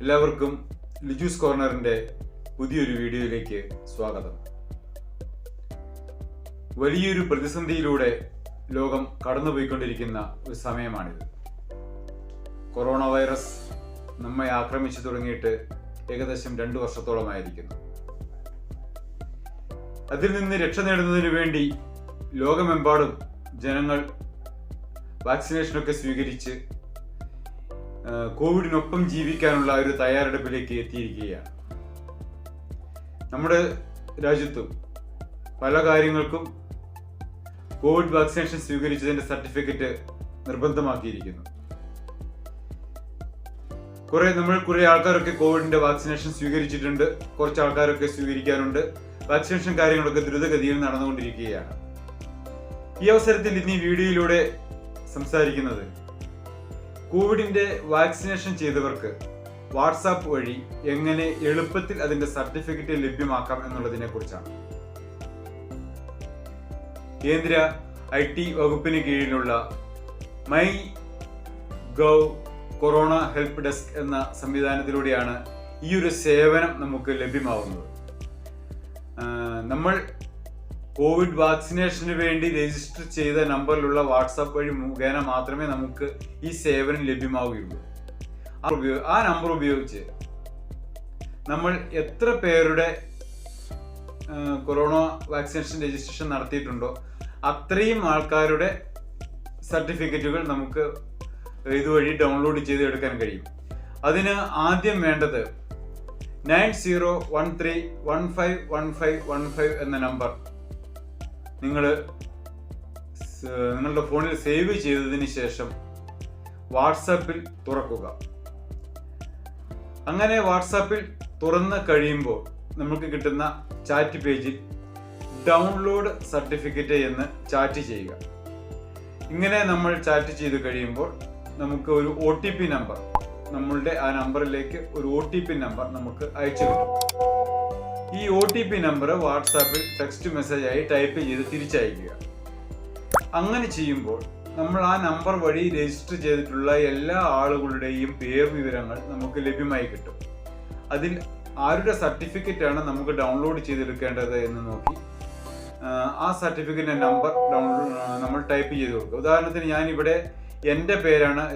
എല്ലാവർക്കും ലിജൂസ് കോർണറിന്റെ പുതിയൊരു വീഡിയോയിലേക്ക് സ്വാഗതം. വലിയൊരു പ്രതിസന്ധിയിലൂടെ ലോകം കടന്നുപോയിക്കൊണ്ടിരിക്കുന്ന ഒരു സമയമാണിത്. കൊറോണ വൈറസ് നമ്മെ ആക്രമിച്ചു തുടങ്ങിയിട്ട് ഏകദേശം രണ്ടു വർഷത്തോളമായിരിക്കുന്നു. അതിൽ നിന്ന് രക്ഷ നേടുന്നതിന് വേണ്ടി ലോകമെമ്പാടും ജനങ്ങൾ വാക്സിനേഷനൊക്കെ സ്വീകരിച്ച് കോവിഡിനൊപ്പം ജീവിക്കാനുള്ള ഒരു തയ്യാറെടുപ്പിലേക്ക് എത്തിയിരിക്കുകയാണ്. നമ്മുടെ രാജ്യത്തും പല കാര്യങ്ങൾക്കും കോവിഡ് വാക്സിനേഷൻ സ്വീകരിച്ചതിന്റെ സർട്ടിഫിക്കറ്റ് നിർബന്ധമാക്കിയിരിക്കുന്നു. കുറെ നമ്മൾ കുറെ ആൾക്കാരൊക്കെ കോവിഡിന്റെ വാക്സിനേഷൻ സ്വീകരിച്ചിട്ടുണ്ട്. കുറച്ച് ആൾക്കാരൊക്കെ സ്വീകരിക്കാനുണ്ട്. വാക്സിനേഷൻ കാര്യങ്ങളൊക്കെ ദ്രുതഗതിയിൽ നടന്നുകൊണ്ടിരിക്കുകയാണ്. ഈ അവസരത്തിൽ ഇന്ന് ഈ വീഡിയോയിലൂടെ സംസാരിക്കുന്നത് കോവിഡിന്റെ വാക്സിനേഷൻ ചെയ്തവർക്ക് വാട്സാപ്പ് വഴി എങ്ങനെ എളുപ്പത്തിൽ അതിന്റെ സർട്ടിഫിക്കറ്റ് ലഭ്യമാക്കാം എന്നുള്ളതിനെ കുറിച്ചാണ്. കേന്ദ്ര ഐ ടി വകുപ്പിന് കീഴിലുള്ള my gov corona help desk എന്ന സംവിധാനത്തിലൂടെയാണ് ഈ ഒരു സേവനം നമുക്ക് ലഭ്യമാവുന്നത്. നമ്മൾ കോവിഡ് വാക്സിനേഷന് വേണ്ടി രജിസ്റ്റർ ചെയ്ത നമ്പറിലുള്ള വാട്സാപ്പ് വഴി മുഖേന മാത്രമേ നമുക്ക് ഈ സേവനം ലഭ്യമാവുകയുള്ളൂ. ആ നമ്പർ ഉപയോഗിച്ച് നമ്മൾ എത്ര പേരുടെ കൊറോണ വാക്സിനേഷൻ രജിസ്ട്രേഷൻ നടത്തിയിട്ടുണ്ടോ അത്രയും ആൾക്കാരുടെ സർട്ടിഫിക്കറ്റുകൾ നമുക്ക് ഇതുവഴി ഡൗൺലോഡ് ചെയ്ത് എടുക്കാൻ കഴിയും. അതിന് ആദ്യം വേണ്ടത് nine zero one three one five one five one five എന്ന നമ്പർ നിങ്ങൾ നിങ്ങളുടെ ഫോണിൽ സേവ് ചെയ്തതിന് ശേഷം വാട്സാപ്പിൽ തുറക്കുക. അങ്ങനെ വാട്സാപ്പിൽ തുറന്ന് കഴിയുമ്പോൾ നമുക്ക് കിട്ടുന്ന ചാറ്റ് പേജിൽ ഡൗൺലോഡ് സർട്ടിഫിക്കറ്റ് എന്ന് ചാറ്റ് ചെയ്യുക. ഇങ്ങനെ നമ്മൾ ചാറ്റ് ചെയ്ത് കഴിയുമ്പോൾ നമുക്ക് ഒരു ഒ നമ്പർ നമ്മളുടെ ആ നമ്പറിലേക്ക് ഒരു ഒ നമ്പർ നമുക്ക് അയച്ചു കിട്ടും. ഈ ഒ ടി പി നമ്പർ വാട്സാപ്പിൽ ടെക്സ്റ്റ് മെസ്സേജ് ആയി ടൈപ്പ് ചെയ്ത് തിരിച്ചയക്കുക. അങ്ങനെ ചെയ്യുമ്പോൾ നമ്മൾ ആ നമ്പർ വഴി രജിസ്റ്റർ ചെയ്തിട്ടുള്ള എല്ലാ ആളുകളുടെയും പേർ വിവരങ്ങൾ നമുക്ക് ലഭ്യമായി കിട്ടും. അതിൽ ആരുടെ സർട്ടിഫിക്കറ്റ് ആണ് നമുക്ക് ഡൗൺലോഡ് ചെയ്തെടുക്കേണ്ടത് എന്ന് നോക്കി. ആ, സർട്ടിഫിക്കറ്റിന്റെ നമ്പർ ഡൗൺലോഡ് നമ്മൾ ടൈപ്പ് ചെയ്ത് കൊടുക്കുക. ഉദാഹരണത്തിന് ഞാനിവിടെ എന്റെ പേരാണ്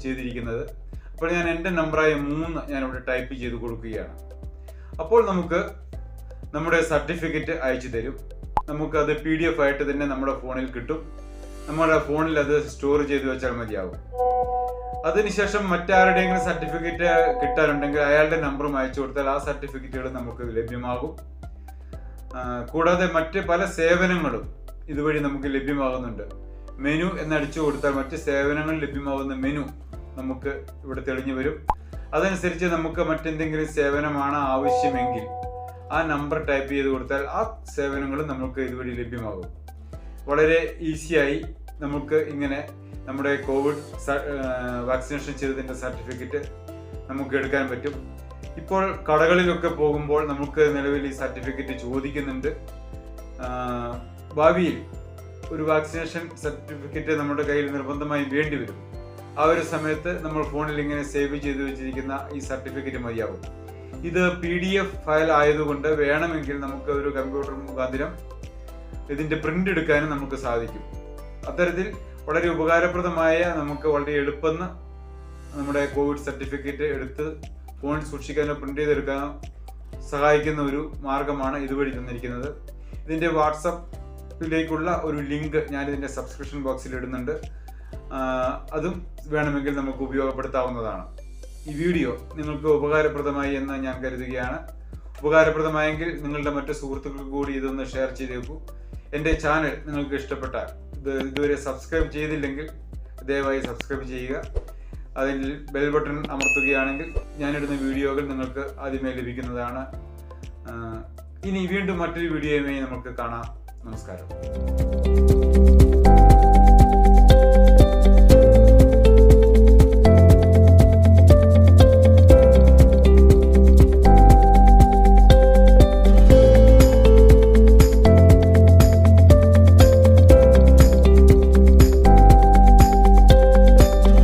ചെയ്തിരിക്കുന്നത്. അപ്പോൾ ഞാൻ എന്റെ നമ്പറായ മൂന്ന് ഞാനിവിടെ ടൈപ്പ് ചെയ്ത് കൊടുക്കുകയാണ്. അപ്പോൾ നമുക്ക് നമ്മുടെ സർട്ടിഫിക്കറ്റ് അയച്ചു തരും. നമുക്കത് പി ഡി എഫ് ആയിട്ട് തന്നെ നമ്മുടെ ഫോണിൽ കിട്ടും. നമ്മുടെ ഫോണിൽ അത് സ്റ്റോർ ചെയ്ത് വെച്ചാൽ മതിയാവും. അതിനുശേഷം മറ്റാരുടെയെങ്കിലും സർട്ടിഫിക്കറ്റ് കിട്ടാനുണ്ടെങ്കിൽ അയാളുടെ നമ്പറും അയച്ചു കൊടുത്താൽ ആ സർട്ടിഫിക്കറ്റുകൾ നമുക്ക് ലഭ്യമാകും. കൂടാതെ മറ്റ് പല സേവനങ്ങളും ഇതുവഴി നമുക്ക് ലഭ്യമാകുന്നുണ്ട്. മെനു എന്നടിച്ചു കൊടുത്താൽ മറ്റ് സേവനങ്ങൾ ലഭ്യമാകുന്ന മെനു നമുക്ക് ഇവിടെ തെളിഞ്ഞു വരും. അതനുസരിച്ച് നമുക്ക് മറ്റെന്തെങ്കിലും സേവനമാണ് ആവശ്യമെങ്കിൽ ആ നമ്പർ ടൈപ്പ് ചെയ്ത് കൊടുത്താൽ ആ സേവനങ്ങളും നമുക്ക് ഇതുവഴി ലഭ്യമാകും. വളരെ ഈസിയായി നമുക്ക് ഇങ്ങനെ നമ്മുടെ കോവിഡ് വാക്സിനേഷൻ ചെയ്തതിന്റെ സർട്ടിഫിക്കറ്റ് നമുക്ക് എടുക്കാൻ പറ്റും. ഇപ്പോൾ കടകളിലൊക്കെ പോകുമ്പോൾ നമുക്ക് നിലവിൽ ഈ സർട്ടിഫിക്കറ്റ് ചോദിക്കുന്നുണ്ട്. ഭാവിയിൽ ഒരു വാക്സിനേഷൻ സർട്ടിഫിക്കറ്റ് നമ്മുടെ കയ്യിൽ നിർബന്ധമായും വേണ്ടി വരും. ആ ഒരു സമയത്ത് നമ്മൾ ഫോണിൽ ഇങ്ങനെ സേവ് ചെയ്ത് വെച്ചിരിക്കുന്ന ഈ സർട്ടിഫിക്കറ്റ് മതിയാവും. ഇത് പി ഡി എഫ് ഫയൽ ആയതുകൊണ്ട് വേണമെങ്കിൽ നമുക്ക് ഒരു കമ്പ്യൂട്ടർ മുഖാന്തരം ഇതിന്റെ പ്രിന്റ് എടുക്കാനും നമുക്ക് സാധിക്കും. അത്തരത്തിൽ വളരെ ഉപകാരപ്രദമായ നമുക്ക് വളരെ എളുപ്പമെന്ന് നമ്മുടെ കോവിഡ് സർട്ടിഫിക്കറ്റ് എടുത്ത് ഫോണിൽ സൂക്ഷിക്കാനോ പ്രിന്റ് ചെയ്തെടുക്കാനോ സഹായിക്കുന്ന ഒരു മാർഗമാണ് ഇതുവഴി തന്നിരിക്കുന്നത്. ഇതിന്റെ വാട്സപ്പിലേക്കുള്ള ഒരു ലിങ്ക് ഞാൻ ഇതിന്റെ സബ്സ്ക്രിപ്ഷൻ ബോക്സിൽ ഇടുന്നുണ്ട്. അതും വേണമെങ്കിൽ നമുക്ക് ഉപയോഗപ്പെടുത്താവുന്നതാണ്. ഈ വീഡിയോ നിങ്ങൾക്ക് ഉപകാരപ്രദമായി എന്ന് ഞാൻ കരുതുകയാണ്. ഉപകാരപ്രദമായെങ്കിൽ നിങ്ങളുടെ മറ്റു സുഹൃത്തുക്കൾക്ക് കൂടി ഇതൊന്ന് ഷെയർ ചെയ്തേക്കൂ എന്റെ ചാനൽ നിങ്ങൾക്ക് ഇഷ്ടപ്പെട്ടാൽ ഇത് ഇതുവരെ സബ്സ്ക്രൈബ് ചെയ്തില്ലെങ്കിൽ ദയവായി സബ്സ്ക്രൈബ് ചെയ്യുക. അതിൽ ബെൽ ബട്ടൺ അമർത്തുകയാണെങ്കിൽ ഞാനിടുന്ന വീഡിയോകൾ നിങ്ങൾക്ക് ആദ്യമേ ലഭിക്കുന്നതാണ്. ഇനി വീണ്ടും മറ്റൊരു വീഡിയോയുമായി നമുക്ക് കാണാം. നമസ്കാരം.